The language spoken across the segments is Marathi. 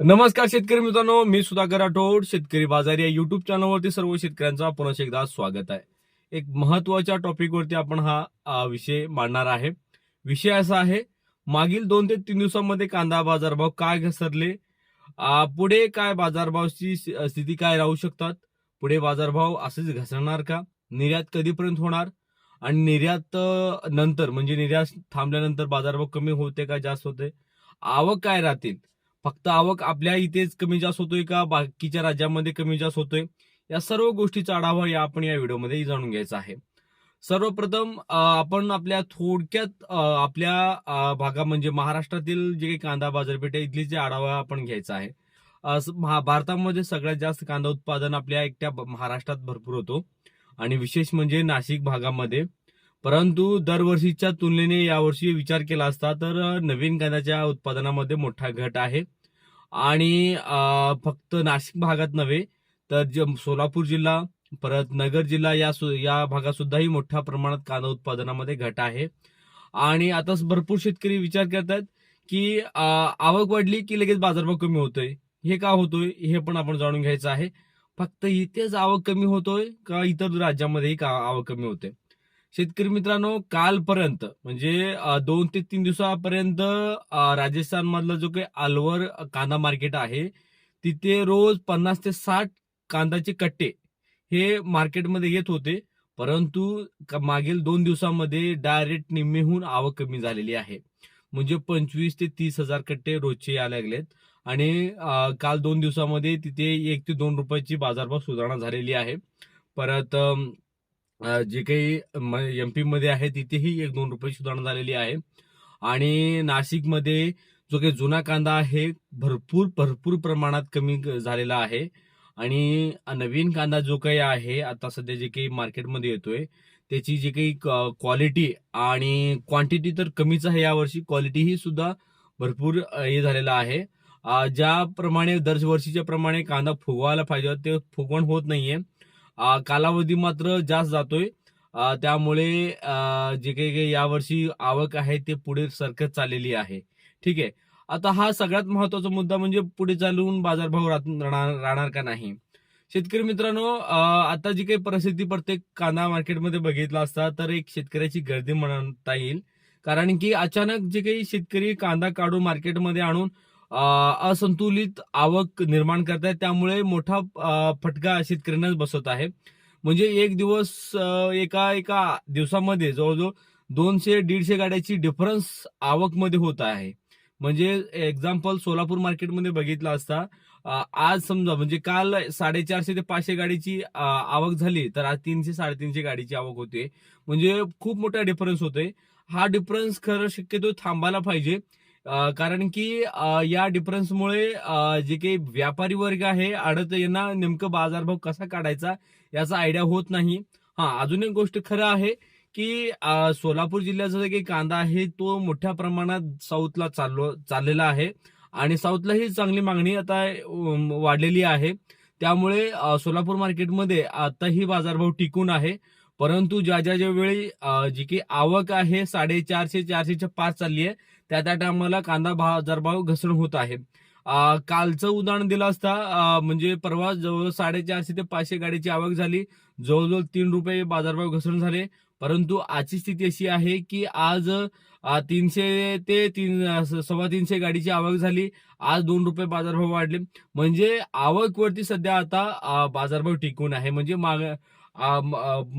नमस्कार शेतकरी मित्रांनो मी सुधाकर राठोड शेतकरी बाजार या युट्यूब चॅनलवरती सर्व शेतकऱ्यांचा पुन्हा एकदा स्वागत आहे. एक महत्त्वाच्या टॉपिकवरती आपण हा विषय मांडणार आहे. विषय असा आहे मागील दोन ते तीन दिवसांमध्ये कांदा बाजारभाव काय घसरले? पुढे काय बाजारभावची स्थिती काय राहू शकतात? पुढे बाजारभाव असेच घसरणार का? निर्यात कधीपर्यंत होणार? आणि निर्यात नंतर म्हणजे निर्यात थांबल्यानंतर बाजारभाव कमी होते का जास्त होते? आवक काय राहतील? फक्त आवक आपल्या इथेच कमी जास्त होतोय का बाकीच्या राज्यामध्ये कमी जास्त होतोय? या सर्व गोष्टीचा आढावा या आपण या व्हिडिओमध्ये जाणून घ्यायचा आहे. सर्वप्रथम आपण आपल्या थोडक्यात आपल्या भागा म्हणजे महाराष्ट्रातील जे काही कांदा बाजारपेठ आहे इथली जे आढावा आपण घ्यायचा आहे. महा- भारतामध्ये सगळ्यात जास्त कांदा उत्पादन आपल्या एकट्या महाराष्ट्रात भरपूर होतो. आणि विशेष म्हणजे नाशिक भागामध्ये. परंतु दरवर्षीच्या तुलनेने यावर्षी विचार केला असता तर नवीन कांद्याच्या उत्पादनामध्ये मोठा घट आहे. आणि फक्त नाशिक भागात नव्हे तर सोलापूर जिल्हा परत नगर जिल्हा या सु- या भागात सुद्धाही मोठ्या प्रमाणात कांदा उत्पादनामध्ये घट आहे. आणि आता भरपूर शेतकरी विचार करतात की आवक वाढली की लगेच बाजारभाव कमी होतोय. हे का होतोय? हे पण आपण जाणून घ्यायचं आहे. फक्त इथेच आवक कमी होतोय का इतर राज्यामध्येही का आवक कमी होते? शेतकरी मित्रांनो कालपर्यंत म्हणजे दोन ते तीन दिवसापर्यंत राजस्थान मधला जो काही अलवर कांदा मार्केट आहे तिथे रोज पन्नास ते साठ कांद्याचे कट्टे हे मार्केटमध्ये येत होते. परंतु मागील दोन दिवसामध्ये डायरेक्ट निम्मेहून आवक कमी झालेली आहे. म्हणजे पंचवीस ते तीस हजार कट्टे रोजचे यायला लागलेत. आणि काल दोन दिवसामध्ये तिथे एक ते दोन रुपयाची बाजारभाव सुधारणा झालेली आहे. परत जे काही एमपी मध्ये आहे तिथेही एक दोन रुपये सुधारणा झालेली आहे. आणि नाशिकमध्ये जो काही जुना कांदा आहे भरपूर भरपूर प्रमाणात कमी झालेला आहे. आणि नवीन कांदा जो काही आहे आता सध्या जे काही मार्केटमध्ये येतोय त्याची जी काही क्वालिटी आणि क्वांटिटी तर कमीच आहे यावर्षी क्वालिटीही सुद्धा भरपूर हे झालेला आहे. ज्याप्रमाणे दरवर्षीच्या प्रमाणे कांदा फुगवायला पाहिजे होता, ते फुगवण होत नाहीये. कालावधी मात्र जास्त जातोय. त्यामुळे जे काही काही यावर्षी आवक आहे ते पुढे सरकत चाललेली आहे. ठीक आहे. आता हा सगळ्यात महत्त्वाचा मुद्दा म्हणजे पुढे चालून बाजारभाव राहत- राहणार राहणार का नाही? शेतकरी मित्रांनो आता जी काही परिस्थिती प्रत्येक कांदा मार्केटमध्ये बघितला असता तर एक शेतकऱ्याची गर्दी म्हणता येईल. कारण की अचानक जे काही शेतकरी कांदा काढून मार्केटमध्ये आणून असंतुलित आवक निर्माण करतायत. त्यामुळे मोठा फटका शेतकऱ्यांनाच बसत आहे. म्हणजे एक दिवस एका एका दिवसामध्ये जवळजवळ दोनशे दीडशे गाड्याची डिफरन्स आवकमध्ये होत आहे. म्हणजे एक्झाम्पल सोलापूर मार्केटमध्ये बघितलं असता आज समजा म्हणजे काल साडेचारशे ते पाचशे गाडीची आवक झाली तर आज तीनशे साडेतीनशे गाडीची आवक होते. म्हणजे खूप मोठा डिफरन्स होतोय. हा डिफरन्स खरं शक्यतो थांबायला पाहिजे. कारण की या डिफरन्समुळे जे काही व्यापारी वर्ग आहे आडत यांना नेमकं बाजारभाव कसा काढायचा याचा आयडिया होत नाही. हा अजून एक गोष्ट खरं आहे की सोलापूर जिल्ह्याचा जे काही कांदा आहे तो मोठ्या प्रमाणात साऊथला चाललो चाललेला आहे आणि साऊथलाही चांगली मागणी आता वाढलेली आहे. त्यामुळे सोलापूर मार्केटमध्ये आताही बाजारभाव टिकून आहे. परंतु ज्या ज्या ज्या वेळी जी की आवक आहे साडेचारशे चारशेच्या पाच चालली आहे त्या त्या टायमाला कांदा बाजारभाव घसरण होत आहे. कालचं उदाहरण दिलं असता म्हणजे परवा जवळजवळ साडेचारशे ते पाचशे गाडीची आवक झाली. जवळजवळ तीन रुपये बाजारभाव घसरण झाले. परंतु आजची स्थिती अशी आहे की आज तीनशे ते तीन सव्वा तीनशे गाडीची आवक झाली. आज दोन रुपये बाजारभाव वाढले. म्हणजे आवकवरती सध्या आता बाजारभाव टिकून आहे. म्हणजे माग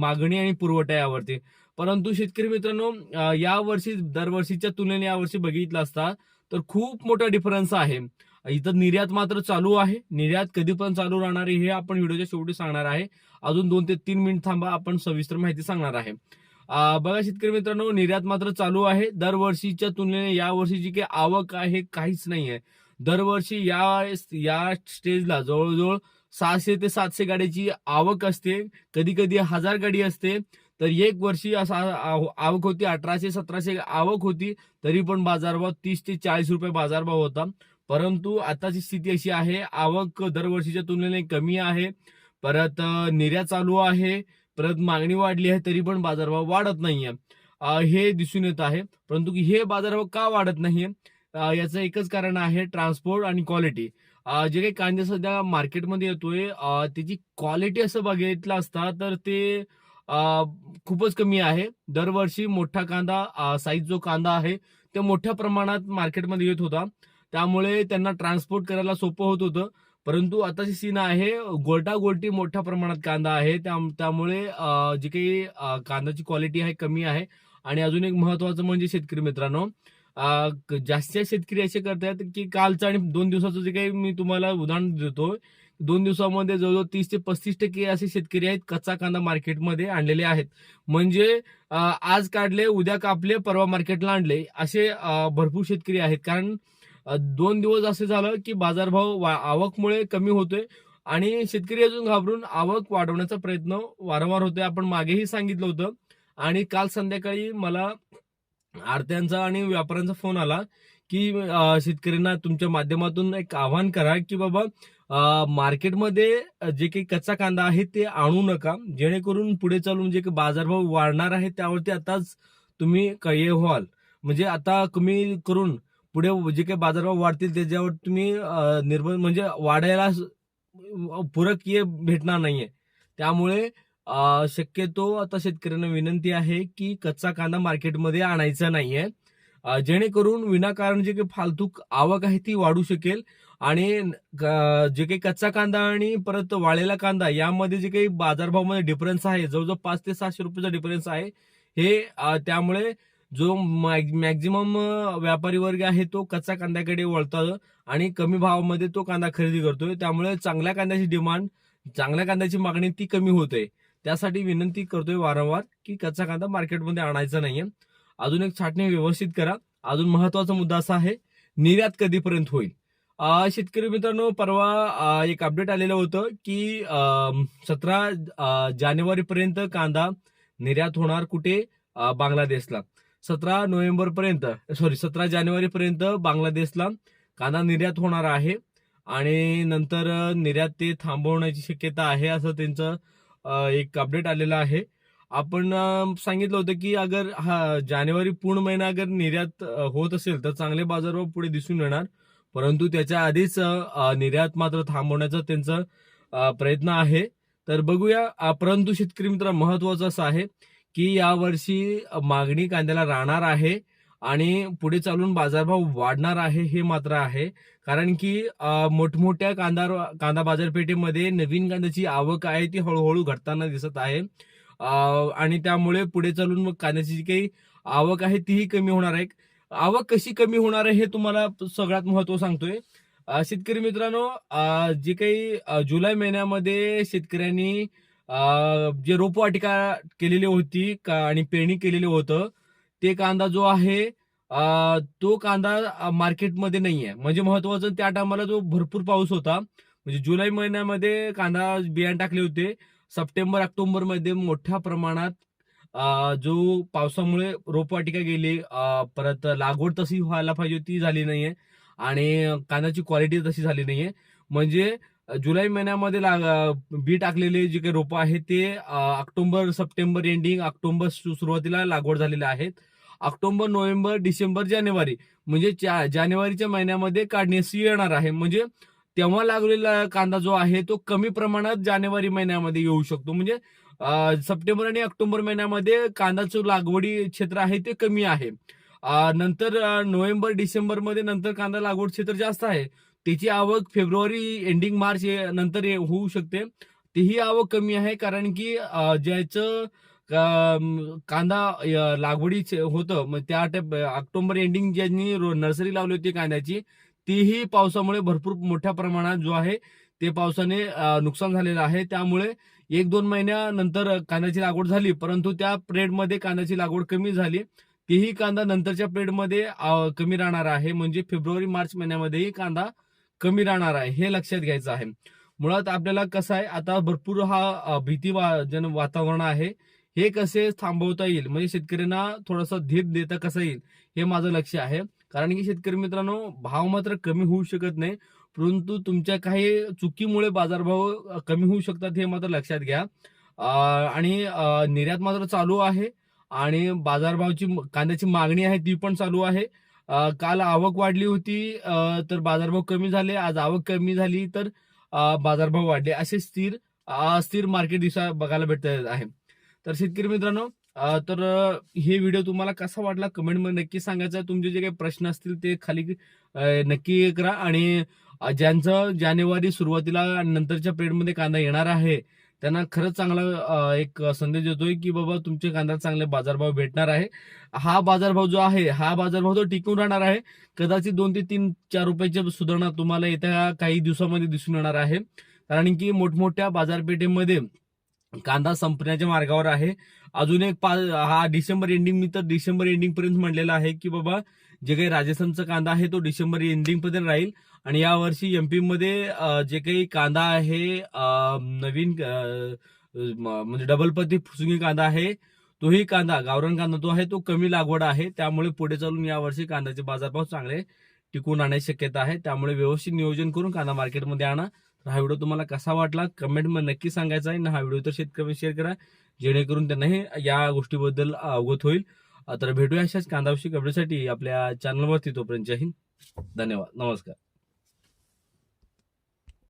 मागणी आणि पुरवठा यावरती. परंतु शेतकरी मित्रांनो यावर्षी दरवर्षीच्या तुलनेने यावर्षी बघितलं असता तर खूप मोठा डिफरन्स आहे. इथं निर्यात मात्र चालू आहे. निर्यात कधी पण चालू राहणार आहे हे आपण व्हिडिओच्या शेवटी सांगणार आहे. अजून दोन ते तीन मिनिट थांबा आपण सविस्तर माहिती सांगणार आहे. बघा शेतकरी मित्रांनो निर्यात मात्र चालू आहे. दरवर्षीच्या तुलनेने यावर्षी जी काही आवक आहे काहीच नाही आहे दरवर्षी या या स्टेजला जवळजवळ सहाशे ते सातशे गाडीची आवक असते. कधी कधी हजार गाडी असते. तर एक वर्षी असा आव- आवक होती अठराशे सतराशे आवक होती तरी पण बाजारभाव तीस ते चाळीस रुपये बाजारभाव होता. परंतु आताची स्थिती अशी आहे आवक दरवर्षीच्या तुलनेने कमी आहे. परत निर्यात चालू आहे. परत मागणी वाढली आहे तरी पण बाजारभाव वाढत नाहीये. हे दिसून येत आहे. परंतु हे बाजारभाव का वाढत नाहीये? याचं एकच कारण आहे ट्रान्सपोर्ट आणि क्वालिटी. जे काही कांदे सध्या मार्केटमध्ये येतोय त्याची क्वालिटी असं बघितलं असता तर ते खूपच कमी आहे. दरवर्षी मोठा कांदा साईज जो कांदा आहे ते मोठ्या प्रमाणात मार्केटमध्ये येत होता. त्यामुळे त्यांना ट्रान्सपोर्ट करायला सोपं होत होतं. परंतु आताची सीन आहे गोल्टा गोल्टी मोठ्या प्रमाणात कांदा आहे. त्या- त्यामुळे जी काही कांद्याची क्वालिटी आहे कमी आहे. आणि अजून एक महत्वाचं म्हणजे शेतकरी मित्रांनो जास्त शेतकरी असे करतात की कालचं आणि दोन दिवसाचं जे काही मी तुम्हाला उदाहरण देतो दोन दिवसामध्ये जवळजवळ तीस ते पस्तीस टक्के असे शेतकरी आहेत कच्चा कांदा मार्केटमध्ये आणलेले आहेत. म्हणजे आज काढले उद्या कापले परवा मार्केटला आणले असे भरपूर शेतकरी आहेत. कारण दोन दिवस असे झालं की बाजारभाव आवकमुळे कमी होतोय आणि शेतकरी अजून घाबरून आवक वाढवण्याचा प्रयत्न वारंवार होतोय. आपण मागेही सांगितलं होतं आणि काल संध्याकाळी मला आरत्यांचा आणि व्यापाऱ्यांचा फोन आला की शेतकऱ्यांना तुमच्या माध्यमातून एक आवाहन करा की बाबा मार्केटमध्ये जे काही कच्चा कांदा आहे ते आणू नका. जेणेकरून पुढे चालून जे काही बाजारभाव वाढणार आहे त्यावरती आताच तुम्ही कळे व्हाल. म्हणजे आता कमी करून पुढे जे काही बाजारभाव वाढतील त्याच्यावर तुम्ही निर्बंध म्हणजे वाढायला पूरक ये भेटणार नाहीये. त्यामुळे शक्यतो आता शेतकऱ्यांना विनंती आहे की कच्चा कांदा मार्केटमध्ये आणायचा नाहीये. जेणेकरून विनाकारण जे काही फालतू आवक आहे ती वाढू शकेल आणि क- जे काही कच्चा कांदा आणि परत वाळलेला कांदा यामध्ये जे काही बाजारभावामध्ये डिफरन्स आहे जवळजवळ पाच ते सहाशे रुपयाचा डिफरन्स आहे हे त्यामुळे जो मॅक्झिमम व्यापारी वर्ग आहे तो कच्चा कांद्याकडे वळतो आणि कमी भावामध्ये तो कांदा खरेदी करतोय. त्यामुळे चांगल्या कांद्याची डिमांड चांगल्या कांद्याची मागणी ती कमी होते. त्यासाठी विनंती करतोय वारंवार की कच्चा कांदा मार्केटमध्ये आणायचा नाहीये. अजून एक छाटणी व्यवस्थित करा. अजून महत्त्वाचा मुद्दा असा आहे निर्यात कधीपर्यंत होईल? शेतकरी मित्रांनो परवा एक अपडेट आलेलं होतं की सतरा जानेवारी पर्यंत कांदा निर्यात होणार कुठे? बांगलादेशला. सतरा नोव्हेंबर पर्यंत सॉरी सतरा जानेवारी पर्यंत बांगलादेशला कांदा निर्यात होणार आहे आणि नंतर निर्यात ते थांबवण्याची शक्यता आहे असं त्यांचं एक अपडेट आलेलं आहे. आपण सांगितलं होतं की अगर हा जानेवारी पूर्ण महिना अगर निर्यात होत असेल तर चांगले बाजारभाव पुढे दिसून येणार. परंतु त्याच्या आधीच निर्यात मात्र थांबवण्याचा त्यांचा प्रयत्न आहे. तर बघूया परंतु शेतकरी मित्र महत्वाचं असं आहे की यावर्षी मागणी कांद्याला राहणार आहे आणि पुढे चालून बाजारभाव वाढणार आहे हे मात्र आहे. कारण की मोठमोठ्या कांदा कांदा बाजारपेठेमध्ये नवीन कांद्याची आवक आहे ती हळूहळू घटताना दिसत आहे. आणि त्यामुळे पुढे चालून मग कांद्याची जी काही आवक आहे तीही कमी होणार आहे. आवक कशी कमी होणार आहे हे तुम्हाला सगळ्यात महत्त्व सांगतोय. शेतकरी मित्रांनो जे काही जुलै महिन्यामध्ये शेतकऱ्यांनी जे रोपवाटिका केलेली होती का- आणि पेरणी केलेली होतं ते कांदा जो आहे तो कांदा मार्केटमध्ये नाही आहे म्हणजे महत्वाचं त्या टायमाला जो भरपूर पाऊस होता म्हणजे जुलै महिन्यामध्ये कांदा बियाणं टाकले होते. सप्टेंबर ऑक्टोबरमध्ये मोठ्या प्रमाणात जो पावसामुळे रोपवाटिका गेली परत लागवड तशी व्हायला पाहिजे ती झाली नाहीये. आणि कांद्याची क्वालिटी तशी झाली नाहीये. म्हणजे जुलै महिन्यामध्ये लाग- बी टाकलेले जे काही रोपं आहेत ते ऑक्टोबर सप्टेंबर एंडिंग ऑक्टोबर सुरुवातीला लागवड झालेले आहेत. ऑक्टोबर नोव्हेंबर डिसेंबर जानेवारी. म्हणजे जानेवारीच्या महिन्यामध्ये काढण्यास येणार आहे. म्हणजे तेव्हा लागलेला कांदा जो आहे तो कमी प्रमाणात जानेवारी महिन्यामध्ये येऊ शकतो. म्हणजे सप्टेंबर आणि ऑक्टोबर महिन्यामध्ये कांद्याचं लागवडी क्षेत्र आहे ते कमी आहे. नंतर नोव्हेंबर डिसेंबरमध्ये नंतर कांदा लागवड क्षेत्र जास्त आहे. त्याची आवक फेब्रुवारी एंडिंग मार्च नंतर होऊ शकते. तीही आवक कमी आहे कारण की ज्याचं कांदा लागवडी होतं मग त्या टाइप- ऑक्टोबर एंडिंग ज्यांनी नर्सरी लावली होती कांद्याची तीही पावसामुळे भरपूर मोठ्या प्रमाणात जो आहे ते पावसाने नुकसान झालेलं आहे. त्यामुळे एक दोन महिन्यानंतर कांद्याची लागवड झाली परंतु त्या प्रेडमध्ये कांद्याची लागवड कमी झाली. तेही कांदा नंतरच्या प्रेडमध्ये कमी राहणार आहे. म्हणजे फेब्रुवारी मार्च महिन्यामध्येही कांदा कमी राहणार आहे हे लक्षात घ्यायचं आहे. मुळात आपल्याला कसं आहे आता भरपूर हा भीती वा- जन वातावरण आहे. हे कसे थांबवता येईल? म्हणजे शेतकऱ्यांना थोडासा धीर देता कसं येईल? हे माझं लक्ष आहे. कारण की शेतकरी मित्रांनो भाव मात्र कमी होऊ शकत नाही. परंतु तुमच्या काही चुकीमुळे बाजारभाव कमी होऊ शकतात हे मात्र लक्षात घ्या. आणि निर्यात मात्र चालू आहे आणि बाजारभावची कांद्याची मागणी आहे ती पण चालू आहे. काल आवक वाढली होती तर बाजारभाव कमी झाले. आज आवक कमी झाली तर बाजारभाव वाढले. असे स्थिर स्थिर मार्केट दिसा बघायला भेटत आहे. तर शेतकरी मित्रांनो तर हे व्हिडिओ तुम्हाला कसा वाटला कमेंटमध्ये नक्की सांगायचा. तुमचे जे काही प्रश्न असतील ते खाली नक्की करा आणि ज्यांचं जानेवारी सुरुवातीला आणि नंतरच्या पिरियडमध्ये कांदा येणार आहे त्यांना खरंच चांगला एक संदेश देतोय की बाबा तुमच्या कांदा चांगले बाजारभाव भेटणार आहे. हा बाजारभाव जो आहे हा बाजारभाव तो टिकून राहणार आहे. कदाचित दोन ते तीन चार रुपयाची सुधारणा तुम्हाला येत्या काही दिवसामध्ये दिसून येणार आहे. कारण की मोठमोठ्या बाजारपेठेमध्ये कांदा संपण्याच्या मार्गावर आहे. अजून एक पा हा डिसेंबर एंडिंग मी तर डिसेंबर एंडिंग पर्यंत म्हणलेला आहे की बाबा जे काही राजस्थानचा कांदा आहे तो डिसेंबर एंडिंग पर्यंत राहील. आणि यावर्षी एमपी मध्ये जे काही कांदा आहे नवीन म- म्हणजे डबलपती फुसुंगी कांदा आहे तोही कांदा गावरान कांदा तो आहे तो कमी लागवड आहे. त्यामुळे पुढे चालून यावर्षी कांद्याचे बाजारभाव चांगले टिकून आणण्याची शक्यता आहे. त्यामुळे व्यवस्थित नियोजन करून कांदा मार्केटमध्ये आणा. तर हा व्हिडिओ तुम्हाला कसा वाटला? कमेंटमध्ये नक्की सांगायचा आहे ना हा व्हिडिओ तर शेतकरी शेअर करा जेणेकरून त्यांनाही या गोष्टीबद्दल अवगत होईल. तर भेटूया अशाच कांदावशी कपड्यासाठी आपल्या चॅनलवरती तोपर्यंत. जय हिंद. धन्यवाद. नमस्कार.